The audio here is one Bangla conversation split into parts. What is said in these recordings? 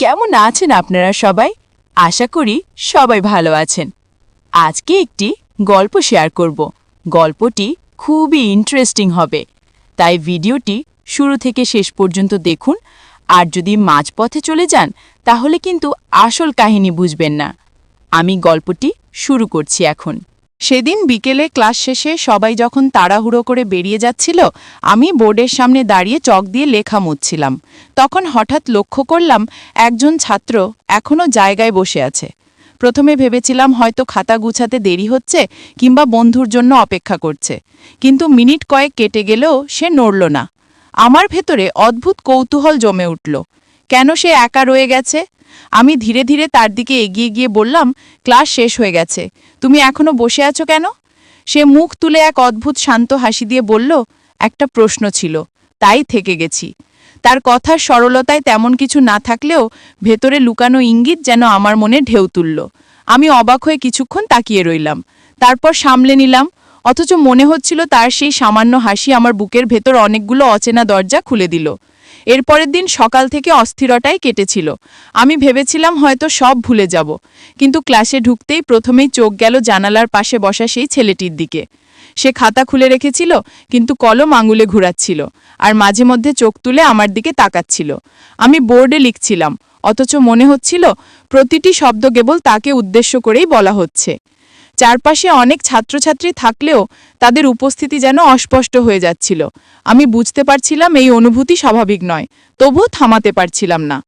কেমন আছেন আপনারা সবাই? আশা করি সবাই ভালো আছেন। আজকে একটি গল্প শেয়ার করব। গল্পটি খুবই ইন্টারেস্টিং হবে। তাই ভিডিওটি শুরু থেকে শেষ পর্যন্ত দেখুন। আর যদি মাঝপথে চলে যান, তাহলে কিন্তু আসল কাহিনী বুঝবেন না। আমি গল্পটি শুরু করছি এখন। সেদিন বিকেলে ক্লাস শেষে সবাই যখন তাড়াহুড়ো করে বেরিয়ে যাচ্ছিল, আমি বোর্ডের সামনে দাঁড়িয়ে চক দিয়ে লেখা মুচ্ছিলাম তখন হঠাৎ লক্ষ্য করলাম, একজন ছাত্র এখনও জায়গায় বসে আছে। প্রথমে ভেবেছিলাম হয়তো খাতা গুছাতে দেরি হচ্ছে কিংবা বন্ধুর জন্য অপেক্ষা করছে। কিন্তু মিনিট কয়েক কেটে গেলেও সে নড়ল না। আমার ভেতরে অদ্ভুত কৌতূহল জমে উঠল। কেন সে একা রয়ে গেছে? আমি ধীরে ধীরে তার দিকে এগিয়ে গিয়ে বললাম, ক্লাস শেষ হয়ে গেছে। তুমি এখনও বসে আছো কেন? সে মুখ তুলে এক অদ্ভুত শান্ত হাসি দিয়ে বলল, একটা প্রশ্ন ছিল, তাই থেকে গেছি। তার কথার সরলতায় তেমন কিছু না থাকলেও ভেতরে লুকানো ইঙ্গিত যেন আমার মনে ঢেউ তুলল। আমি অবাক হয়ে কিছুক্ষণ তাকিয়ে রইলাম। তারপর সামলে নিলাম, অথচ মনে হচ্ছিল তার সেই সামান্য হাসি আমার বুকের ভেতর অনেকগুলো অচেনা দরজা খুলে দিল। এরপরের দিন সকাল থেকে অস্থিরতাই কেটেছিল। আমি ভেবেছিলাম হয়তো সব ভুলে যাব, কিন্তু ক্লাসে ঢুকতেই প্রথমেই চোখ গেল জানালার পাশে বসা সেই ছেলেটির দিকে। সে খাতা খুলে রেখেছিল, কিন্তু কলম আঙুলে ঘুরাচ্ছিল আর মাঝে মধ্যে চোখ তুলে আমার দিকে তাকাচ্ছিল। আমি বোর্ডে লিখছিলাম, অথচ মনে হচ্ছিল প্রতিটি শব্দ কেবল তাকে উদ্দেশ্য করেই বলা হচ্ছে। চারপাশে অনেক ছাত্রছাত্রী থাকলেও তাদের উপস্থিতি যেন অস্পষ্ট হয়ে যাচ্ছিল। আমি বুঝতে পারছিলাম এই অনুভূতি স্বাভাবিক নয়, তবুও থামাতে পারছিলাম না।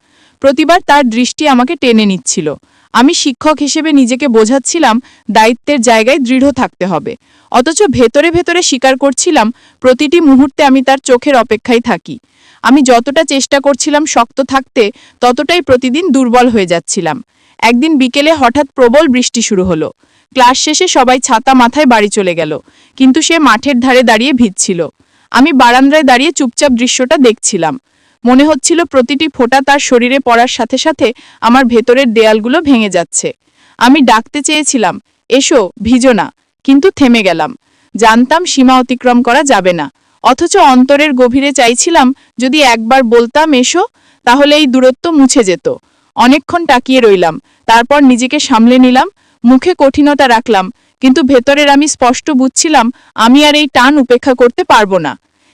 প্রতিবার তার দৃষ্টি আমাকে টেনে নিচ্ছিল। আমি শিক্ষক হিসেবে নিজেকে বোঝাচ্ছিলাম দায়িত্বের জায়গায় দৃঢ় থাকতে হবে। অথচ ভেতরে ভেতরে স্বীকার করছিলাম প্রতিটি মুহূর্তে আমি তার চোখের অপেক্ষায় থাকি। আমি যতটা চেষ্টা করছিলাম শক্ত থাকতে, ততটাই প্রতিদিন দুর্বল হয়ে যাচ্ছিলাম। একদিন বিকেলে হঠাৎ প্রবল বৃষ্টি শুরু হলো। ক্লাস শেষে সবাই ছাতা মাথায় বাড়ি চলে গেল। কিন্তু সে মাঠের ধারে দাঁড়িয়ে ভিজছিল আমি বারান্দায় দাঁড়িয়ে চুপচাপ দৃশ্যটা দেখছিলাম। মনে হচ্ছিল প্রতিটি ফোঁটা তার শরীরে পড়ার সাথে সাথে আমার ভেতরের দেয়ালগুলো ভেঙে যাচ্ছে। আমি ডাকতে চেয়েছিলাম, এসো, ভিজো না। কিন্তু থেমে গেলাম। জানতাম সীমা অতিক্রম করা যাবে না। অথচ অন্তরের গভীরে চাইছিলাম, যদি একবার বলতাম এসো, তাহলে এই দূরত্ব মুছে যেত। অনেকক্ষণ তাকিয়ে রইলাম। তারপর নিজেকে সামলে নিলাম মুখে কঠিনতা রাখলাম, কিন্তু ভেতরের আমি স্পষ্ট বুঝছিলাম আমি আর এই টান উপেক্ষা করতে পারব না।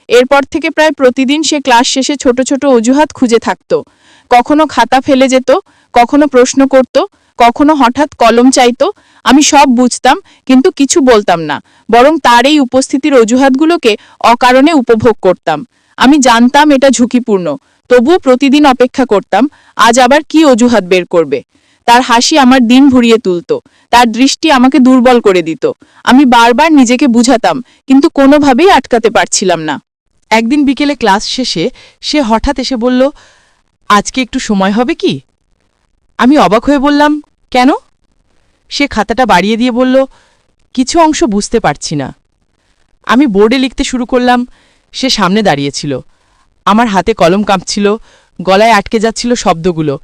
এরপর থেকে প্রায় প্রতিদিন সে ক্লাস শেষে ছোট ছোট অজুহাত খুঁজে থাকত। কখনো খাতা ফেলে যেত, কখনো প্রশ্ন করত, কখনো হঠাৎ কলম চাইতো। আমি সব বুঝতাম, কিন্তু কিছু বলতাম না, বরং তার এই উপস্থিতির অজুহাতগুলোকে অকারণে উপভোগ করতাম। আমি জানতাম এটা ঝুঁকিপূর্ণ, তবুও প্রতিদিন অপেক্ষা করতাম, আজ আবার কি অজুহাত বের করবে। তার হাসি আমার দিন ভরিয়ে তুলত। তার দৃষ্টি আমাকে দুর্বল করে দিত। আমি বারবার নিজেকে বুঝাতাম, কিন্তু কোনোভাবেই আটকাতে পারছিলাম না। একদিন বিকেলে ক্লাস শেষে সে হঠাৎ এসে বলল, আজকে একটু সময় হবে কি? আমি অবাক হয়ে বললাম, কেন? সে খাতাটা বাড়িয়ে দিয়ে বলল, কিছু অংশ বুঝতে পারছি না। আমি বোর্ডে লিখতে শুরু করলাম, সে সামনে দাঁড়িয়েছিল আমার হাতে কলম কাঁপছিল, গলায় আটকে যাচ্ছিল শব্দগুলো।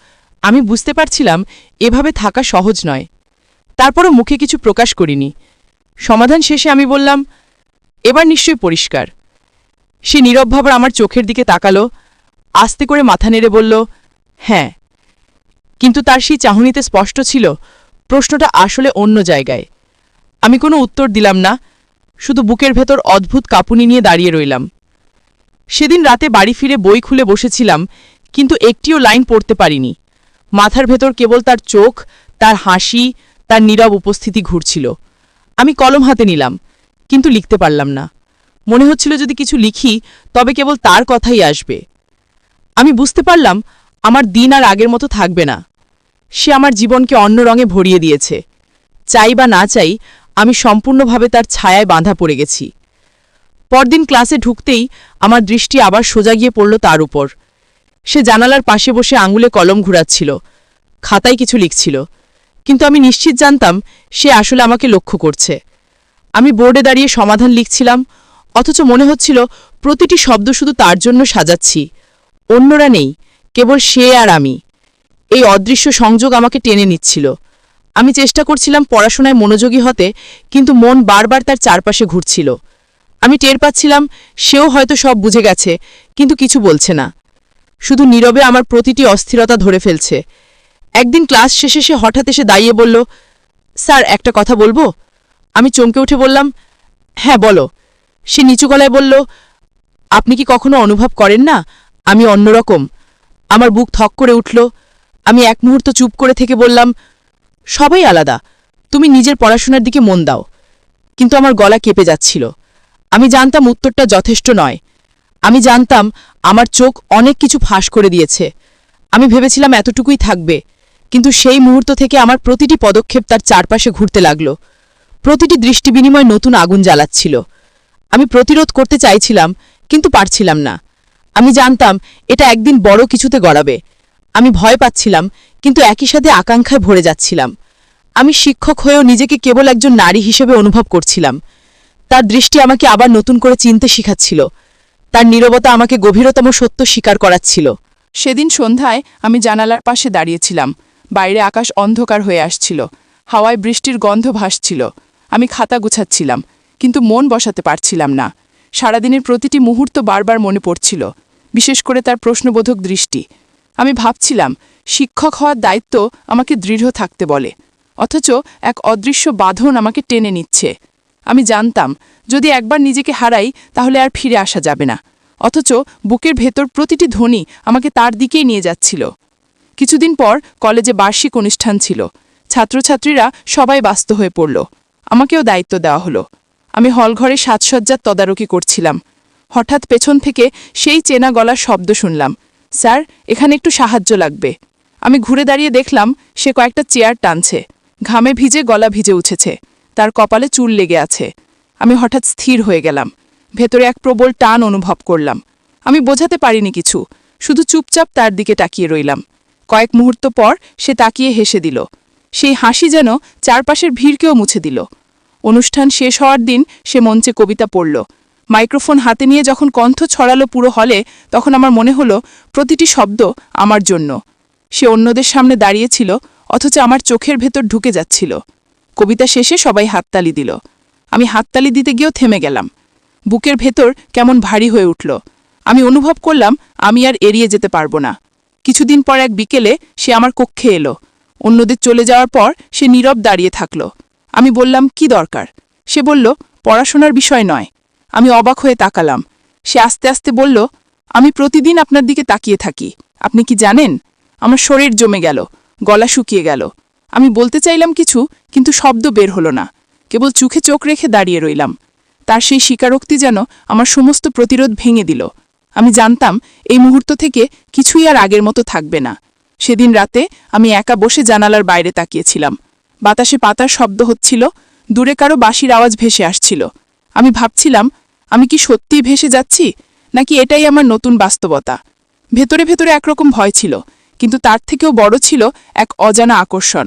আমি বুঝতে পারছিলাম এভাবে থাকা সহজ নয়। তারপরও মুখে কিছু প্রকাশ করিনি। সমাধান শেষে আমি বললাম, এবার নিশ্চয়ই পরিষ্কার। সে নীরবভাবে আমার চোখের দিকে তাকালো, আস্তে করে মাথা নেড়ে বলল হ্যাঁ। কিন্তু তার সেই চাহনিতে স্পষ্ট ছিল, প্রশ্নটা আসলে অন্য জায়গায়। আমি কোনো উত্তর দিলাম না, শুধু বুকের ভেতর অদ্ভুত কাঁপুনি নিয়ে দাঁড়িয়ে রইলাম। সেদিন রাতে বাড়ি ফিরে বই খুলে বসেছিলাম, কিন্তু একটিও লাইন পড়তে পারিনি। মাথার ভেতর কেবল তার চোখ, তার হাসি, তার নীরব উপস্থিতি ঘুরছিল। আমি কলম হাতে নিলাম, কিন্তু লিখতে পারলাম না। মনে হচ্ছিল যদি কিছু লিখি, তবে কেবল তার কথাই আসবে। আমি বুঝতে পারলাম, আমার দিন আর আগের মতো থাকবে না। সে আমার জীবনকে অন্য রঙে ভরিয়ে দিয়েছে। চাই বা না চাই, আমি সম্পূর্ণভাবে তার ছায়ায় বাঁধা পড়ে গেছি। পরদিন ক্লাসে ঢুকতেই আমার দৃষ্টি আবার সোজা গিয়ে পড়ল তার উপর। সে জানালার পাশে বসে আঙুলে কলম ঘুরাচ্ছিল, খাতায় কিছু লিখছিল। কিন্তু আমি নিশ্চিত জানতাম সে আসলে আমাকে লক্ষ্য করছে। আমি বোর্ডে দাঁড়িয়ে সমাধান লিখছিলাম, অথচ মনে হচ্ছিল প্রতিটি শব্দ শুধু তার জন্য সাজাচ্ছি। অন্যরা নেই, কেবল সে আর আমি। এই অদৃশ্য সংযোগ আমাকে টেনে নিচ্ছিল। আমি চেষ্টা করছিলাম পড়াশোনায় মনোযোগী হতে, কিন্তু মন বারবার তার চারপাশে ঘুরছিল। আমি টের পাচ্ছিলাম, সেও হয়তো সব বুঝে গেছে, কিন্তু কিছু বলছে না। শুধু নীরবে আমার প্রতিটি অস্থিরতা ধরে ফেলছে। একদিন ক্লাস শেষে সে হঠাৎ এসে দাঁড়িয়ে বলল, স্যার, একটা কথা বলব? আমি চমকে উঠে বললাম হ্যাঁ বলো। সে নিচু গলায় বলল, আপনি কি কখনো অনুভব করেন না? আমি অন্যরকম। আমার বুক থক করে উঠল। আমি এক মুহূর্ত চুপ করে থেকে বললাম, সবাই আলাদা। তুমি নিজের পড়াশোনার দিকে মন দাও। কিন্তু আমার গলা কেঁপে যাচ্ছিল। আমি জানতাম উত্তরটা যথেষ্ট নয়। আমি জানতাম আমার চোখ অনেক কিছু ফাঁস করে দিয়েছে। আমি ভেবেছিলাম এতটুকুই থাকবে, কিন্তু সেই মুহূর্ত থেকে আমার প্রতিটি পদক্ষেপ তার চারপাশে ঘুরতে লাগল। প্রতিটি দৃষ্টি বিনিময় নতুন আগুন জ্বালাচ্ছিল। আমি প্রতিরোধ করতে চাইছিলাম, কিন্তু পারছিলাম না। আমি জানতাম এটা একদিন বড় কিছুতে গড়াবে। আমি ভয় পাচ্ছিলাম, কিন্তু একই সাথে আকাঙ্ক্ষায় ভরে যাচ্ছিলাম। আমি শিক্ষক হয়েও নিজেকে কেবল একজন নারী হিসেবে অনুভব করছিলাম। তার দৃষ্টি আমাকে আবার নতুন করে চিনতে শিখাচ্ছিল। তার নীরবতা আমাকে গভীরতম সত্য স্বীকার করাচ্ছিল। সেদিন সন্ধ্যায় আমি জানালার পাশে দাঁড়িয়েছিলাম। বাইরে আকাশ অন্ধকার হয়ে আসছিল। হাওয়ায় বৃষ্টির গন্ধ ভাসছিল। আমি খাতা গুছাচ্ছিলাম, কিন্তু মন বসাতে পারছিলাম না। সারাদিনের প্রতিটি মুহূর্ত বারবার মনে পড়ছিল, বিশেষ করে তার প্রশ্নবোধক দৃষ্টি। আমি ভাবছিলাম, শিক্ষক হওয়ার দায়িত্ব আমাকে দৃঢ় থাকতে বলে, অথচ এক অদৃশ্য বাঁধন আমাকে টেনে নিচ্ছে। আমি জানতাম, যদি একবার নিজেকে হারাই, তাহলে আর ফিরে আসা যাবে না। অথচ বুকের ভেতর প্রতিটি ধ্বনি আমাকে তার দিকেই নিয়ে যাচ্ছিল। কিছুদিন পর কলেজে বার্ষিক অনুষ্ঠান ছিল। ছাত্রছাত্রীরা সবাই ব্যস্ত হয়ে পড়ল। আমাকেও দায়িত্ব দেওয়া হলো। আমি হলঘরে সাজসজ্জার তদারকি করছিলাম। হঠাৎ পেছন থেকে সেই চেনা গলার শব্দ শুনলাম, স্যার, এখানে একটু সাহায্য লাগবে। আমি ঘুরে দাঁড়িয়ে দেখলাম, সে কয়েকটা চেয়ার টানছে। ঘামে ভিজে গলা ভিজে উঠেছে। তার কপালে চুল লেগে আছে। আমি হঠাৎ স্থির হয়ে গেলাম। ভেতরে এক প্রবল টান অনুভব করলাম। আমি বোঝাতে পারিনি কিছু, শুধু চুপচাপ তার দিকে তাকিয়ে রইলাম। কয়েক মুহূর্ত পর সে তাকিয়ে হেসে দিল। সেই হাসি যেন চারপাশের ভিড়কেও মুছে দিল। অনুষ্ঠান শেষ হওয়ার দিন সে মঞ্চে কবিতা পড়ল। মাইক্রোফোন হাতে নিয়ে যখন কণ্ঠ ছড়ালো পুরো হলে, তখন আমার মনে হলো, প্রতিটি শব্দ আমার জন্য। সে অন্যদের সামনে দাঁড়িয়েছিল, অথচ আমার চোখের ভেতর ঢুকে যাচ্ছিল। কবিতা শেষে সবাই হাততালি দিল। আমি হাততালি দিতে গিয়েও থেমে গেলাম। বুকের ভেতর কেমন ভারী হয়ে উঠল। আমি অনুভব করলাম, আমি আর এড়িয়ে যেতে পারব না। কিছুদিন পর এক বিকেলে সে আমার কক্ষে এলো। অন্যদের চলে যাওয়ার পর সে নীরব দাঁড়িয়ে থাকল। আমি বললাম, কি দরকার? সে বলল, পড়াশোনার বিষয় নয়। আমি অবাক হয়ে তাকালাম। সে আস্তে আস্তে বলল, আমি প্রতিদিন আপনার দিকে তাকিয়ে থাকি। আপনি কি জানেন? আমার শরীর জমে গেল, গলা শুকিয়ে গেল। আমি বলতে চাইলাম কিছু, কিন্তু শব্দ বের হলো না। কেবল চোখে চোখ রেখে দাঁড়িয়ে রইলাম। তার সেই স্বীকারোক্তি যেন আমার সমস্ত প্রতিরোধ ভেঙে দিল। আমি জানতাম, এই মুহূর্ত থেকে কিছুই আর আগের মতো থাকবে না। সেদিন রাতে আমি একা বসে জানালার বাইরে তাকিয়েছিলাম। বাতাসে পাতার শব্দ হচ্ছিল, দূরে কারও বাঁশির আওয়াজ ভেসে আসছিল। আমি ভাবছিলাম, আমি কি সত্যিই ভেসে যাচ্ছি, নাকি এটাই আমার নতুন বাস্তবতা? ভেতরে ভেতরে একরকম ভয় ছিল, কিন্তু তার থেকেও বড় ছিল এক অজানা আকর্ষণ।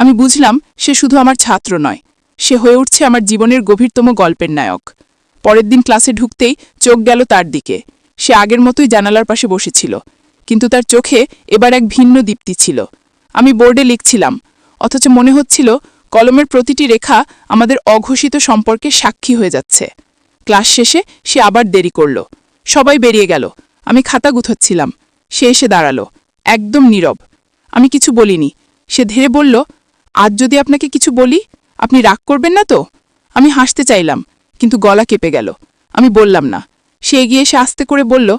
আমি বুঝলাম সে শুধু আমার ছাত্র নয়, সে হয়ে উঠছে আমার জীবনের গভীরতম গল্পের নায়ক। পরের দিন ক্লাসে ঢুকতেই চোখ গেল তার দিকে। সে আগের মতোই জানালার পাশে বসেছিল, কিন্তু তার চোখে এবার এক ভিন্ন দীপ্তি ছিল। আমি বোর্ডে লিখছিলাম, অথচ মনে হচ্ছিল কলমের প্রতিটি রেখা আমাদের অঘোষিত সম্পর্কে সাক্ষী হয়ে যাচ্ছে। ক্লাস শেষে সে আবার দেরি করল। সবাই বেরিয়ে গেল। আমি খাতা গুছোচ্ছিলাম সে এসে দাঁড়াল। একদম নীরব। আমি কিছু বলিনি। সে ধীরে বলল আজ যদি আপনাকে কিছু বলি, আপনি রাগ করবেন না তো? আমি হাসতে চাইলাম, কিন্তু গলা কেঁপে গেল। আমি বললাম না। সে এগিয়ে এসে আস্তে করে বলল,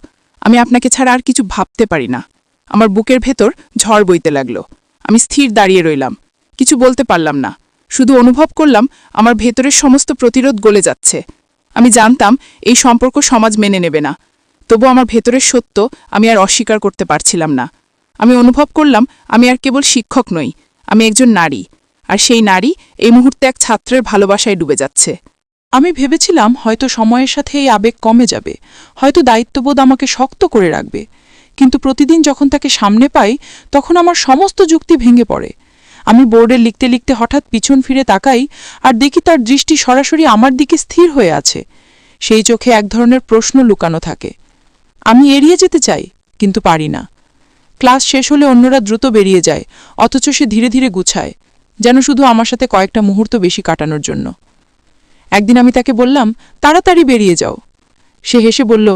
আমি আপনাকে ছাড়া আর কিছু ভাবতে পারি না। আমার বুকের ভেতর ঝড় বইতে লাগল। আমি স্থির দাঁড়িয়ে রইলাম। কিছু বলতে পারলাম না। শুধু অনুভব করলাম, আমার ভেতরের সমস্ত প্রতিরোধ গলে যাচ্ছে। আমি জানতাম, এই সম্পর্ক সমাজ মেনে নেবে না। তবু আমার ভেতরের সত্য আমি আর অস্বীকার করতে পারছিলাম না। আমি অনুভব করলাম, আমি আর কেবল শিক্ষক নই। আমি একজন নারী, আর সেই নারী এই মুহূর্তে এক ছাত্রের ভালোবাসায় ডুবে যাচ্ছে। আমি ভেবেছিলাম হয়তো সময়ের সাথে এই আবেগ কমে যাবে, হয়তো দায়িত্ববোধ আমাকে শক্ত করে রাখবে। কিন্তু প্রতিদিন যখন তাকে সামনে পাই, তখন আমার সমস্ত যুক্তি ভেঙে পড়ে। আমি বোর্ডে লিখতে লিখতে হঠাৎ পিছন ফিরে তাকাই, আর দেখি তার দৃষ্টি সরাসরি আমার দিকে স্থির হয়ে আছে। সেই চোখে এক ধরনের প্রশ্ন লুকানো থাকে। আমি এড়িয়ে যেতে চাই, কিন্তু পারি না। ক্লাস শেষ হলে অন্যরা দ্রুত বেরিয়ে যায়, অথচ সে ধীরে ধীরে গুছায়, যেন শুধু আমার সাথে কয়েকটা মুহূর্ত বেশি কাটানোর জন্য। একদিন আমি তাকে বললাম, তাড়াতাড়ি বেরিয়ে যাও। সে হেসে বলল,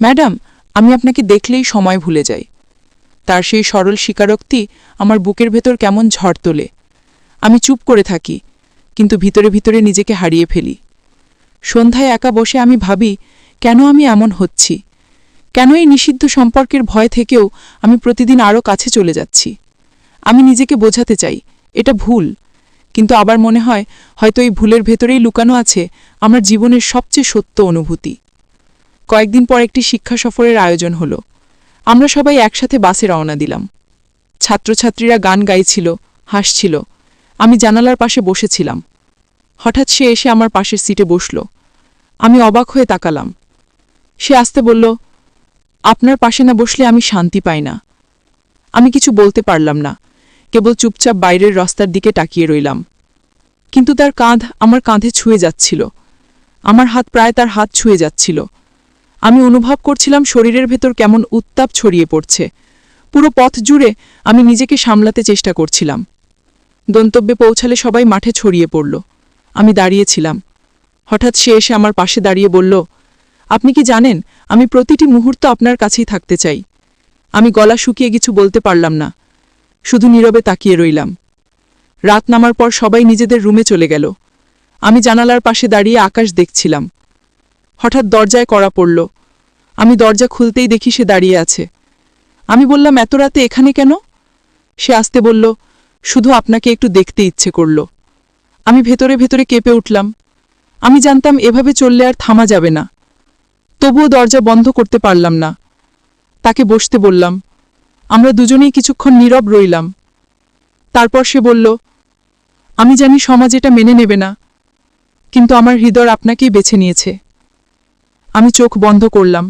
ম্যাডাম, আমি আপনাকে দেখলেই সময় ভুলে যাই। তার সেই সরল স্বীকারোক্তি আমার বুকের ভেতর কেমন ঝড় তোলে। আমি চুপ করে থাকি, কিন্তু ভিতরে ভিতরে নিজেকে হারিয়ে ফেলি। সন্ধ্যায় একা বসে আমি ভাবি, কেন আমি এমন হচ্ছি? কেন এই নিষিদ্ধ সম্পর্কের ভয় থেকেও আমি প্রতিদিন আরও কাছে চলে যাচ্ছি। আমি নিজেকে বোঝাতে চাই, এটা ভুল। কিন্তু আবার মনে হয়, হয়তো এই ভুলের ভেতরেই লুকানো আছে আমার জীবনের সবচেয়ে সত্য অনুভূতি। কয়েকদিন পর একটি শিক্ষা সফরের আয়োজন হলো। আমরা সবাই একসাথে বাসে রওনা দিলাম। ছাত্রছাত্রীরা গান গাইছিল, হাসছিল। আমি জানালার পাশে বসেছিলাম। হঠাৎ সে এসে আমার পাশের সিটে বসল। আমি অবাক হয়ে তাকালাম। সে আসতে বলল আপনার পাশে না বসলে আমি শান্তি পাই না। আমি কিছু বলতে পারলাম না। কেবল চুপচাপ বাইরের রাস্তার দিকে তাকিয়ে রইলাম। কিন্তু তার কাঁধ আমার কাঁধে ছুঁয়ে যাচ্ছিল। আমার হাত প্রায় তার হাত ছুঁয়ে যাচ্ছিল। আমি অনুভব করছিলাম শরীরের ভেতর কেমন উত্তাপ ছড়িয়ে পড়ছে। পুরো পথ জুড়ে আমি নিজেকে সামলাতে চেষ্টা করছিলাম। গন্তব্যে পৌঁছালে সবাই মাঠে ছড়িয়ে পড়ল। আমি দাঁড়িয়েছিলাম। হঠাৎ সে এসে আমার পাশে দাঁড়িয়ে বলল আপনি কি জানেন, আমি প্রতিটি মুহূর্ত আপনার কাছেই থাকতে চাই। আমি গলা শুকিয়ে কিছু বলতে পারলাম না, শুধু নীরবে তাকিয়ে রইলাম। রাত নামার পর সবাই নিজেদের রুমে চলে গেল। আমি জানালার পাশে দাঁড়িয়ে আকাশ দেখছিলাম। হঠাৎ দরজায় কড়া পড়ল। আমি দরজা খুলতেই দেখি সে দাঁড়িয়ে আছে। আমি বললাম, এত রাতে এখানে কেন? সে আসতে বলল, শুধু আপনাকে একটু দেখতে ইচ্ছে করল। আমি ভেতরে ভেতরে কেঁপে উঠলাম। আমি জানতাম, এভাবে চললে আর থামা যাবে না। তবুও দরজা বন্ধ করতে পারলাম না। তাকে বসতে বললাম, আমরা দুজনেই কিছুক্ষণ নীরব রইলাম। তারপর সে বলল, আমি জানি সমাজ এটা মেনে নেবে না, কিন্তু আমার হৃদয় আপনাকেই বেছে নিয়েছে। আমি চোখ বন্ধ করলাম,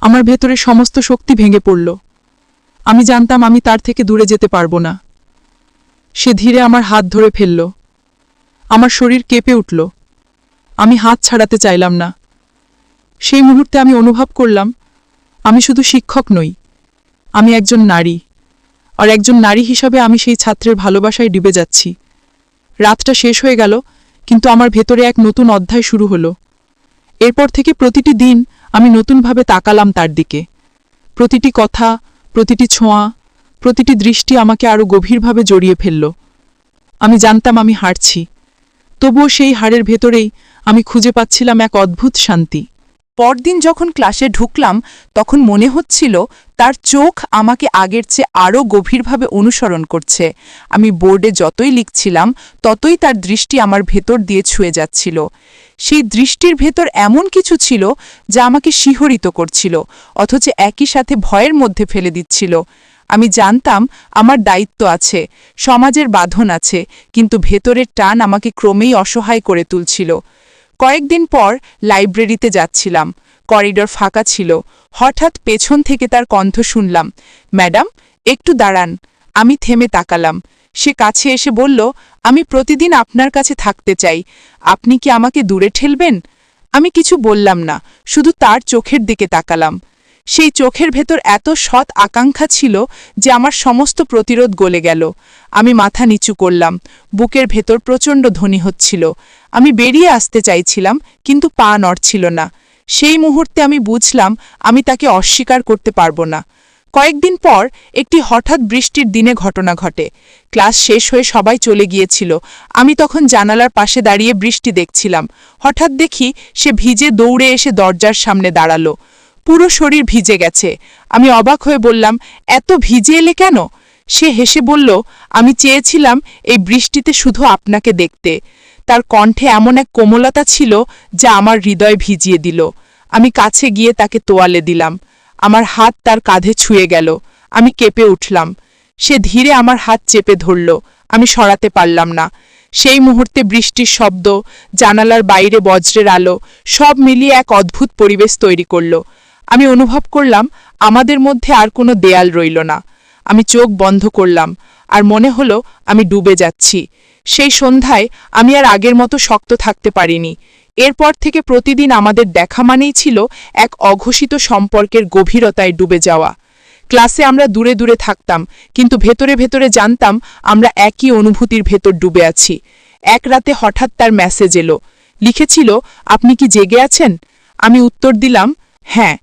আমার ভেতরে সমস্ত শক্তি ভেঙে পড়ল। আমি জানতাম আমি তার থেকে দূরে যেতে পারব না। সে ধীরে আমার হাত ধরে ফেলল, আমার শরীর কেঁপে উঠল। আমি হাত ছাড়াতে চাইলাম না। সেই মুহূর্তে আমি অনুভব করলাম, আমি শুধু শিক্ষক নই, আমি একজন নারী। আর একজন নারী হিসাবে আমি সেই ছাত্রের ভালোবাসায় ডুবে যাচ্ছি। রাতটা শেষ হয়ে গেল, কিন্তু আমার ভেতরে এক নতুন অধ্যায় শুরু হলো। এরপর থেকে প্রতিটি দিন আমি নতুনভাবে তাকালাম তার দিকে। প্রতিটি কথা, প্রতিটি ছোঁয়া, প্রতিটি দৃষ্টি আমাকে আরও গভীরভাবে জড়িয়ে ফেলল। আমি জানতাম আমি হারছি। তবুও সেই হারের ভেতরেই আমি খুঁজে পাচ্ছিলাম এক অদ্ভুত শান্তি। পরদিন যখন ক্লাসে ঢুকলাম, তখন মনে হচ্ছিল তার চোখ আমাকে আগের চেয়ে আরও গভীরভাবে অনুসরণ করছে। আমি বোর্ডে যতই লিখছিলাম, ততই তার দৃষ্টি আমার ভেতর দিয়ে ছুঁয়ে যাচ্ছিল। সেই দৃষ্টির ভেতর এমন কিছু ছিল যা আমাকে শিহরিত করছিল, অথচ একই সাথে ভয়ের মধ্যে ফেলে দিচ্ছিল। আমি জানতাম আমার দায়িত্ব আছে, সমাজের বাঁধন আছে, কিন্তু ভেতরের টান আমাকে ক্রমেই অসহায় করে তুলছিল। কয়েকদিন পর লাইব্রেরিতে যাচ্ছিলাম। করিডর ফাঁকা ছিল। হঠাৎ পেছন থেকে তার কণ্ঠ শুনলাম, ম্যাডাম, একটু দাঁড়ান, আমি থেমে তাকালাম। সে কাছে এসে বলল, আমি প্রতিদিন আপনার কাছে থাকতে চাই। আপনি কি আমাকে দূরে ঠেলবেন? আমি কিছু বললাম না, শুধু তার চোখের দিকে তাকালাম। সেই চোখের ভেতর এত সৎ আকাঙ্ক্ষা ছিল যে আমার সমস্ত প্রতিরোধ গলে গেল। আমি মাথা নিচু করলাম। বুকের ভেতর প্রচণ্ড ধ্বনি হচ্ছিল। আমি বেরিয়ে আসতে চাইছিলাম, কিন্তু পা নড়ছিল না। সেই মুহূর্তে আমি বুঝলাম, আমি তাকে অস্বীকার করতে পারব না। কয়েকদিন পর একটি হঠাৎ বৃষ্টির দিনে ঘটনা ঘটে। ক্লাস শেষ হয়ে সবাই চলে গিয়েছিল। আমি তখন জানালার পাশে দাঁড়িয়ে বৃষ্টি দেখছিলাম। হঠাৎ দেখি সে ভিজে দৌড়ে এসে দরজার সামনে দাঁড়াল। পুরো শরীর ভিজে গেছে। আমি অবাক হয়ে বললাম, এত ভিজে এলে কেন? সে হেসে বলল, আমি চেয়েছিলাম এই বৃষ্টিতে শুধু আপনাকে দেখতে। তার কণ্ঠে এমন এক কোমলতা ছিল যা আমার হৃদয় ভিজিয়ে দিল। আমি কাছে গিয়ে তাকে তোয়ালে দিলাম। আমার হাত তার কাঁধে ছুঁয়ে গেল। আমি কেঁপে উঠলাম। সে ধীরে আমার হাত চেপে ধরল। আমি সরাতে পারলাম না। সেই মুহূর্তে বৃষ্টির শব্দ, জানালার বাইরে বজ্রের আলো, সব মিলিয়ে এক অদ্ভুত পরিবেশ তৈরি করল। আমি অনুভব করলাম আমাদের মধ্যে আর কোনো দেয়াল রইল না। আমি চোখ বন্ধ করলাম আর মনে হলো আমি ডুবে যাচ্ছি। সেই সন্ধ্যায় আমি আর আগের মতো শক্ত থাকতে পারিনি। এরপর থেকে প্রতিদিন আমাদের দেখা মানেই ছিল এক অঘোষিত সম্পর্কের গভীরতায় ডুবে যাওয়া। ক্লাসে আমরা দূরে দূরে থাকতাম, কিন্তু ভেতরে ভেতরে জানতাম আমরা একই অনুভূতির ভেতর ডুবে আছি। এক রাতে হঠাৎ তার মেসেজ এলো। লিখেছিল, আপনি কি জেগে আছেন? আমি উত্তর দিলাম হ্যাঁ।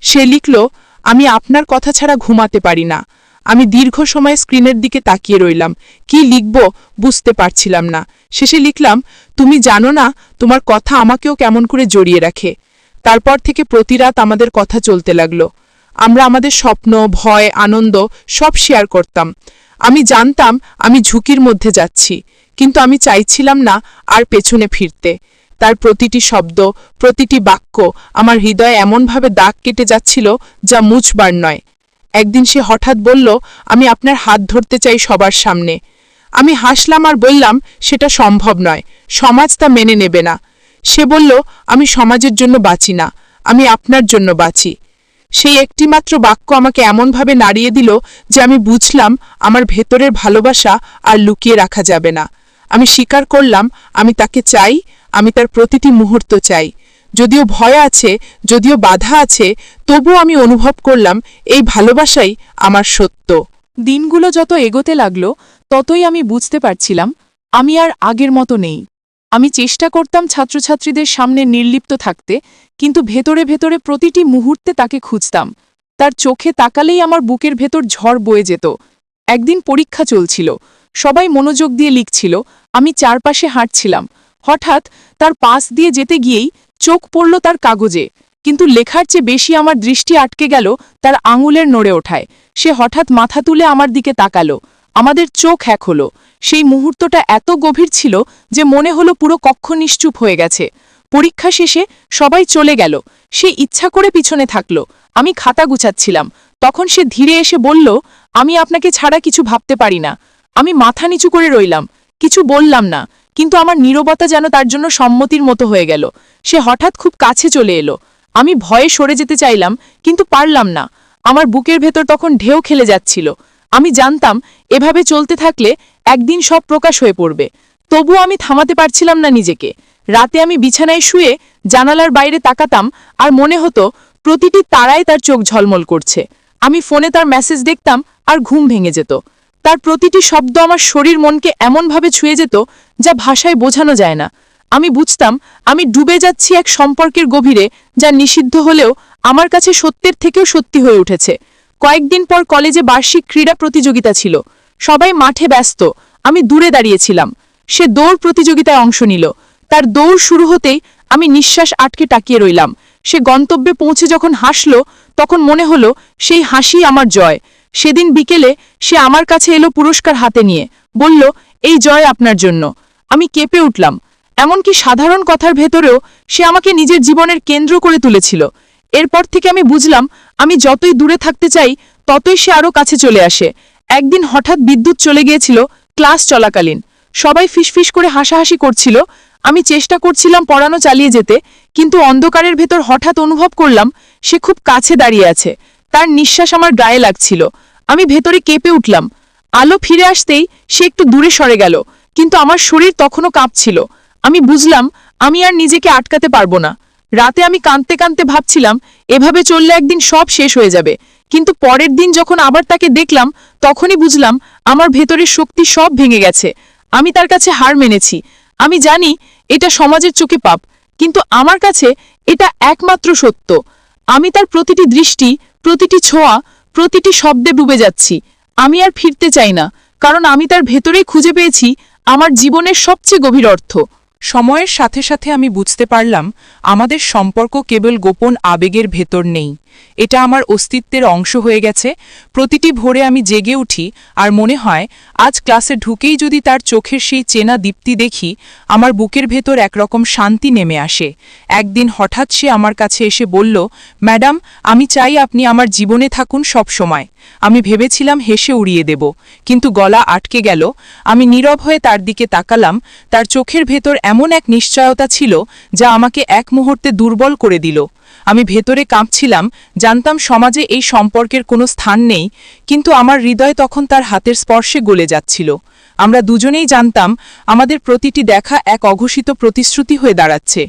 সে লিখল, আমি আপনার কথা ছাড়া ঘুমাতে পারি না। আমি দীর্ঘ সময় স্ক্রিনের দিকে তাকিয়ে রইলাম। কি লিখব বুঝতে পারছিলাম না। শেষে লিখলাম, তুমি জানো না, তোমার কথা আমাকেও কেমন করে জড়িয়ে রাখে। তারপর থেকে প্রতি রাত আমাদের কথা চলতে লাগল। আমরা আমাদের স্বপ্ন, ভয়, আনন্দ সব শেয়ার করতাম। আমি জানতাম, আমি ঝুঁকির মধ্যে যাচ্ছি। কিন্তু আমি চাইছিলাম না আর পেছনে ফিরতে। তার প্রতিটি শব্দ, প্রতিটি বাক্য আমার হৃদয়ে এমনভাবে দাগ কেটে যাচ্ছিল যা মুছবার নয়। একদিন সে হঠাৎ বলল, আমি আপনার হাত ধরতে চাই সবার সামনে। আমি হাসলাম আর বললাম, সেটা সম্ভব নয়, সমাজ তা মেনে নেবে না। সে বলল, আমি সমাজের জন্য বাঁচি না, আমি আপনার জন্য বাঁচি। সেই একটিমাত্র বাক্য আমাকে এমনভাবে নাড়িয়ে দিল যে আমি বুঝলাম, আমার ভেতরের ভালোবাসা আর লুকিয়ে রাখা যাবে না। আমি স্বীকার করলাম, আমি তাকে চাই আমি তার প্রতিটি মুহূর্ত চাই। যদিও ভয় আছে, যদিও বাধা আছে, তবুও আমি অনুভব করলাম এই ভালোবাসাই আমার সত্য। দিনগুলো যত এগোতে লাগল, ততই আমি বুঝতে পারছিলাম আমি আর আগের মতো নেই। আমি চেষ্টা করতাম ছাত্রছাত্রীদের সামনে নির্লিপ্ত থাকতে, কিন্তু ভেতরে ভেতরে প্রতিটি মুহূর্তে তাকে খুঁজতাম। তার চোখে তাকালেই আমার বুকের ভেতর ঝড় বয়ে যেত। একদিন পরীক্ষা চলছিল, সবাই মনোযোগ দিয়ে লিখছিল, আমি চারপাশে হাঁটছিলাম। হঠাৎ তার পাশ দিয়ে যেতে গিয়েই চোখ পড়ল তার কাগজে। কিন্তু লেখার চেয়ে বেশি আমার দৃষ্টি আটকে গেল তার আঙুলের নড়ে ওঠায়। সে হঠাৎ মাথা তুলে আমার দিকে তাকালো। আমাদের চোখ এক হলো। সেই মুহূর্তটা এত গভীর ছিল যে মনে হলো পুরো কক্ষ নিশ্চুপ হয়ে গেছে। পরীক্ষা শেষে সবাই চলে গেল। সে ইচ্ছা করে পিছনে থাকল। আমি খাতা গুছাচ্ছিলাম। তখন সে ধীরে এসে বলল, আমি আপনাকে ছাড়া কিছু ভাবতে পারি না। আমি মাথা নিচু করে রইলাম। কিছু বললাম না। কিন্তু আমার নীরবতা যেন তার জন্য সম্মতির মতো হয়ে গেল। সে হঠাৎ খুব কাছে চলে এলো। আমি ভয়ে সরে যেতে চাইলাম, কিন্তু পারলাম না। আমার বুকের ভেতর তখন ঢেউ খেলে যাচ্ছিল। আমি জানতাম, এভাবে চলতে থাকলে একদিন সব প্রকাশ হয়ে পড়বে। তবু আমি থামাতে পারছিলাম না নিজেকে। রাতে আমি বিছানায় শুয়ে জানালার বাইরে তাকাতাম আর মনে হতো, প্রতিটি তারায় তার চোখ ঝলমল করছে। আমি ফোনে তার মেসেজ দেখতাম আর ঘুম ভেঙে যেত। তার প্রতিটি শব্দ আমার শরীর মনকে এমনভাবে ছুঁয়ে যেত যা ভাষায় বোঝানো যায় না। আমি বুঝতাম, আমি ডুবে যাচ্ছি এক সম্পর্কের গভীরে যা নিষিদ্ধ হলেও আমার কাছে সত্যের থেকেও সত্যি হয়ে উঠেছে। কয়েকদিন পর কলেজে বার্ষিক ক্রীড়া প্রতিযোগিতা ছিল। সবাই মাঠে ব্যস্ত, আমি দূরে দাঁড়িয়েছিলাম। সে দৌড় প্রতিযোগিতায় অংশ নিল। তার দৌড় শুরু হতেই আমি নিঃশ্বাস আটকে তাকিয়ে রইলাম। সে গন্তব্যে পৌঁছে যখন হাসল, তখন মনে হলো সেই হাসি আমার জয়। সেদিন বিকেলে সে আমার কাছে এলো পুরস্কার হাতে নিয়ে। বলল, এই জয় আপনার জন্য। আমি কেঁপে উঠলাম। এমনকি সাধারণ কথার ভেতরেও সে আমাকে নিজের জীবনের কেন্দ্র করে তুলেছিল। এরপর থেকে আমি বুঝলাম, আমি যতই দূরে থাকতে চাই, ততই সে আরও কাছে চলে আসে। একদিন হঠাৎ বিদ্যুৎ চলে গিয়েছিল, ক্লাস চলাকালীন। সবাই ফিসফিস করে হাসাহাসি করছিল। আমি চেষ্টা করছিলাম পড়ানো চালিয়ে যেতে, কিন্তু অন্ধকারের ভেতর হঠাৎ অনুভব করলাম, সে খুব কাছে দাঁড়িয়ে আছে। তার নিঃশ্বাস আমার গায়ে লাগছিল। আমি ভেতরে কেঁপে উঠলাম। আলো ফিরে আসতেই সে একটু দূরে সরে গেল, কিন্তু আমার শরীর তখনও কাঁপছিল। আমি বুঝলাম, আমি আর নিজেকে আটকাতে পারব না। রাতে আমি কাঁদতে কাঁদতে ভাবছিলাম, এভাবে চললে একদিন সব শেষ হয়ে যাবে। কিন্তু পরের দিন যখন আবার তাকে দেখলাম, তখনই বুঝলাম, আমার ভেতরের শক্তি সব ভেঙে গেছে। আমি তার কাছে হার মেনেছি। আমি জানি, এটা সমাজের চোখে পাপ, কিন্তু আমার কাছে এটা একমাত্র সত্য। আমি তার প্রতিটি দৃষ্টি, প্রতিটি ছোঁয়া প্রতিটি শব্দে ডুবে যাচ্ছি। আমি আর ফিরতে চাই না, কারণ আমি তার ভেতরেই খুঁজে পেয়েছি, আমার জীবনের সবচেয়ে গভীর অর্থ। সময়ের সাথে সাথে আমি বুঝতে পারলাম, আমাদের সম্পর্ক কেবল গোপন আবেগের ভেতর নেই। এটা আমার অস্তিত্বের অংশ হয়ে গেছে। প্রতিটি ভোরে আমি জেগে উঠি আর মনে হয়, আজ ক্লাসে ঢুকেই যদি তার চোখের সেই চেনা দীপ্তি দেখি, আমার বুকের ভেতর একরকম শান্তি নেমে আসে। একদিন হঠাৎ সে আমার কাছে এসে বলল, ম্যাডাম, আমি চাই আপনি আমার জীবনে থাকুন সব সময়। আমি ভেবেছিলাম হেসে উড়িয়ে দেব, কিন্তু গলা আটকে গেল। আমি নীরব হয়ে তার দিকে তাকালাম। তার চোখের ভেতর এমন এক নিশ্চয়তা ছিল, যা আমাকে এক মুহূর্তে দুর্বল করে দিল। আমি ভেতরে কাঁপছিলাম, জানতাম সমাজে এই সম্পর্কের কোনো স্থান নেই, কিন্তু আমার হৃদয় তখন তার হাতের স্পর্শে গলে যাচ্ছিল। আমরা দুজনেই জানতাম, আমাদের প্রতিটি দেখা এক অঘোষিত প্রতিশ্রুতি হয়ে দাঁড়াচ্ছে।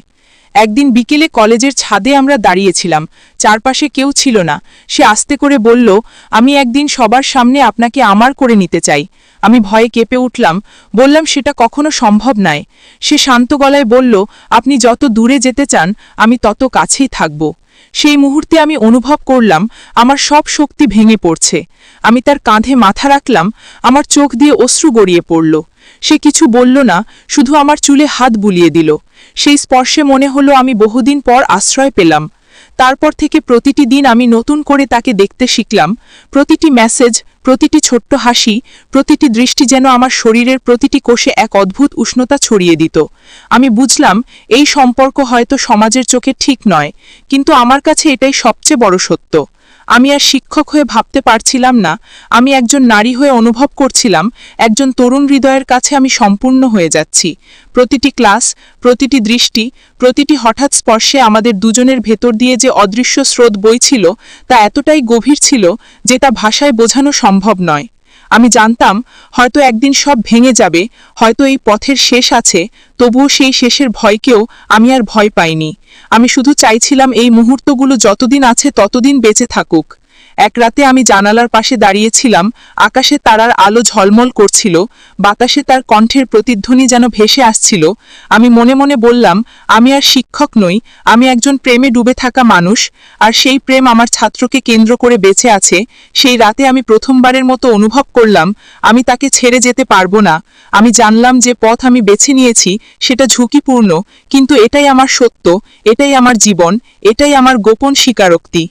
একদিন বিকেলে কলেজের ছাদে আমরা দাঁড়িয়েছিলাম, চারপাশে কেউ ছিল না। সে আস্তে করে বলল, আমি একদিন সবার সামনে আপনাকে আমার করে নিতে চাই। আমি ভয়ে কেঁপে উঠলাম, বললাম, সেটা কখনো সম্ভব নয়। সে শান্ত গলায় বলল, আপনি যত দূরে যেতে চান, আমি তত কাছেই থাকব। সেই মুহূর্তে আমি অনুভব করলাম, আমার সব শক্তি ভেঙে পড়ছে। আমি তার কাঁধে মাথা রাখলাম, আমার চোখ দিয়ে অশ্রু গড়িয়ে পড়ল। সে কিছু বলল না, শুধু আমার চুলে হাত বুলিয়ে দিল। সেই স্পর্শে মনে হলো, আমি বহুদিন পর আশ্রয় পেলাম। তারপর থেকে প্রতিটি দিন আমি নতুন করে তাকে দেখতে শিখলাম। প্রতিটি মেসেজ প্রতিটি ছোট্ট হাসি, প্রতিটি দৃষ্টি যেন আমার শরীরের প্রতিটি কোষে এক অদ্ভুত উষ্ণতা ছড়িয়ে দিত। আমি বুঝলাম, এই সম্পর্ক হয়তো সমাজের চোখে ঠিক নয়, কিন্তু আমার কাছে এটাই সবচেয়ে বড় সত্য। আমি আর শিক্ষক হয়ে ভাবতে পারছিলাম না। আমি একজন নারী হয়ে অনুভব করছিলাম, একজন তরুণ হৃদয়ের কাছে আমি সম্পূর্ণ হয়ে যাচ্ছি। প্রতিটি ক্লাস, প্রতিটি দৃষ্টি, প্রতিটি হঠাৎ স্পর্শে আমাদের দুজনের ভেতর দিয়ে যে অদৃশ্য স্রোত বইছিল, তা এতটাই গভীর ছিল যে তা ভাষায় বোঝানো সম্ভব নয়। আমি জানতাম, হয়তো একদিন সব ভেঙে যাবে, হয়তো এই পথের শেষ আছে, তবুও সেই শেষের ভয়কেও আমি আর ভয় পাইনি। আমি শুধু চাইছিলাম এই মুহূর্তগুলো যতদিন আছে ততদিন বেঁচে থাকুক। এক রাতে আমি জানালার পাশে দাঁড়িয়েছিলাম, আকাশে তারার আলো ঝলমল করছিল, বাতাসে তার কণ্ঠের প্রতিধ্বনি যেন ভেসে আসছিল। আমি মনে মনে বললাম, আমি আর শিক্ষক নই, আমি একজন প্রেমে ডুবে থাকা মানুষ, আর সেই প্রেম আমার ছাত্রকে কেন্দ্র করে বেঁচে আছে। সেই রাতে আমি প্রথমবারের মতো অনুভব করলাম, আমি তাকে ছেড়ে যেতে পারব না। আমি জানলাম যে পথ আমি বেছে নিয়েছি, সেটা ঝুঁকিপূর্ণ, কিন্তু এটাই আমার সত্য, এটাই আমার জীবন, এটাই আমার গোপন স্বীকারোক্তি।